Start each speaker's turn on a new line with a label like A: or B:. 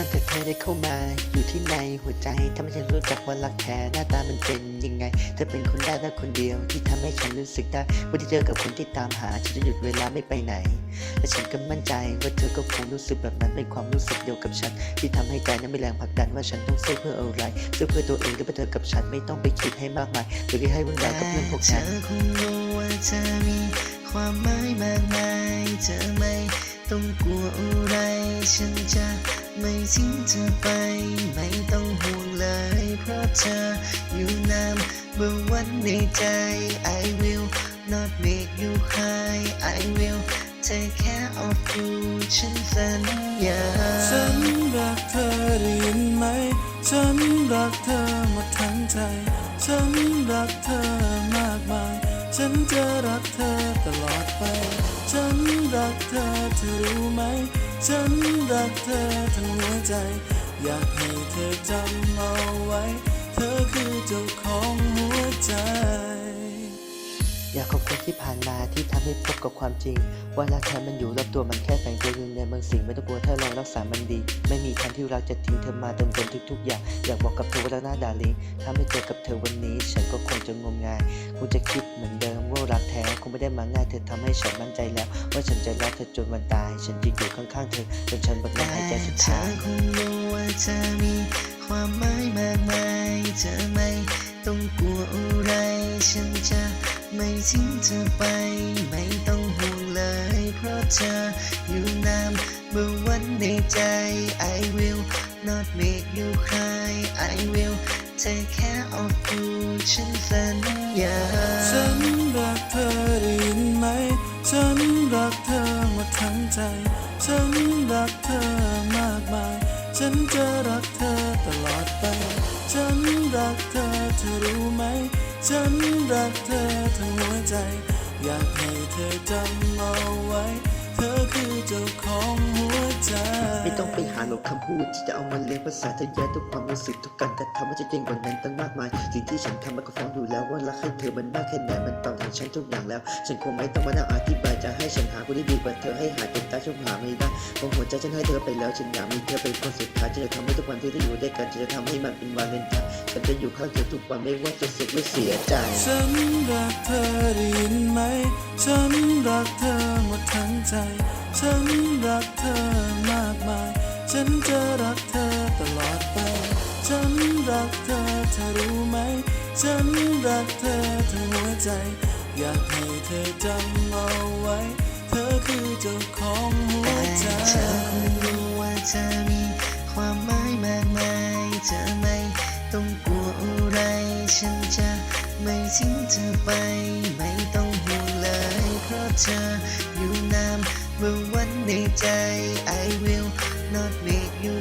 A: ตั้งแต่เธอได้เข้ามาอยู่ที่ในหัวใจทำให้ฉันรู้จักว่ารักแท้หน้าตามันเป็นยังไง เธอเป็นคนแรกและคนเดียวที่ทำให้ฉันรู้สึกได้ว่าที่เจอกับคนที่ตามหาฉันจะหยุดเวลาไม่ไปไหน และฉันก็มั่นใจว่าเธอก็คงรู้สึกแบบนั้นเป็นความรู้สึกเดียวกับฉัน ที่ทำให้ใจนั้นมีแรงผลักดันว่าฉันต้องสู้เพื่ออะไรสู้เพื่อตัวเองหรือเพื่อเธอกับฉันไม่ต้องไปคิดให้มากมายหรือให้วุ่นวายกับเรื่องพวกนั้น
B: อคงรู้ว่าเธอมีความหมายมากมายเธอไม่ ต้องกลัวอะไร ฉันจะไม่ทิ้งเธอไป ไม่ต้องห่วงเลย เพราะเธออยู่นานเมื่อวันในใจ I will not make you cry I will take care of you ฉันสัญญา
C: ฉันรักเธอได้ยินไหม ฉันรักเธอหมดทั้งใจ ฉันรักเธอมากมาย ฉันจะรักเธอตลอดไป ฉันรักเธอเธอรู้ไหม ฉันรักเธอทั้งหัวใจ อยากให้เธอจำเอาไว้ เธอคือเจ้าของหัวใจ
A: อยากขอบคุณที่ผ่านมา ให้พบกับความจริง ว่ารักแท้มันอยู่รอบตัวมันแค่แฝงตัวอยู่ในบางสิ่งไม่ต้องกลัวถ้าเรารักษามันดี ไม่มีทางที่เราจะทิ้งเธอมาเติมเต็มทุกๆอย่างอยากบอกกับเธอว่ารักหน้าดาลิงถ้าไม่เจอกับเธอวันนี้ ฉันก็คงจะงมงายคงจะคิดเหมือนเดิมว่ารักแท้คงไม่ได้มาง่ายเธอทำให้ฉันมั่นใจแล้ว ว่าฉันจะรักเธอจนวันตาย ฉันจะอยู่ข้างๆเธอจนฉันหมดลมหายใจสุดท้า
B: อยคงรู้ว่าเธอมีความหมายมากมายเธอไม่ต้องกลัวอะไรฉันจะ ไม่ทิ้งเธอไป ไม่ต้องห่วงเลย เพราะเธออยู่นานเมื่อวันในใจ I will not make you cry I will take care of you ฉันสัญญา
C: ฉันรักเธอได้ยินไหม ฉันรักเธอหมดทั้งใจ ฉันรักเธอมากมาย ฉันจะรักเธอตลอดไป ฉันรักเธอเธอรู้ไหม ฉันรักเธอ ทั้งหัวใจ อยากให้เธอจำเอาไว้ เธอคือเจ้าของ
A: ไม่ต้องไปหาหลบคำพูดที่จะเอามาเลี้ยงภาษาเธอแย่ทุกความรู้สึกทุกการกระทำว่าจะจริงกว่านั้นตั้งมากมาย สิ่งที่ฉันทำมันก็ฟ้องอยู่แล้วว่ารักให้เธอมันมากแค่ไหนมันตอบแทนฉันทุกอย่างแล้ว ฉันคงไม่ต้องมานั่งอธิบายจะให้ฉันหาคนที่ดีกว่าเธอให้หาจนตายฉันหาไม่ได้เพราะหัวใจฉันให้เธอไปแล้วฉันอยากมีเธอเป็นคนสุดท้ายจะทำให้ทุกวันที่ได้อยู่ด้วยกันฉันจะทำให้มันเป็นวันเลนไทน์ฉันจะอยู่ข้างเธอทุกวันไม่ว่าจะสุขหรือเสียใจ
C: ฉันรักเธอได้ยินไหมฉันรักเธอหมด รักเธอเธอรู้ไหม ฉันรักเธอทั้งหัวใจ อยากให้เธอจำเอาไว้ เธอคือเจ้าของหัวใจ
B: เธอคงรู้ว่าเธอมีความหมายมากมายเธอไม่ต้องกลัวอะไร ฉันจะไม่ทิ้งเธอไป ไม่ต้องห่วงเลย เพราะเธออยู่นานเมื่อวันในใจ I will not make you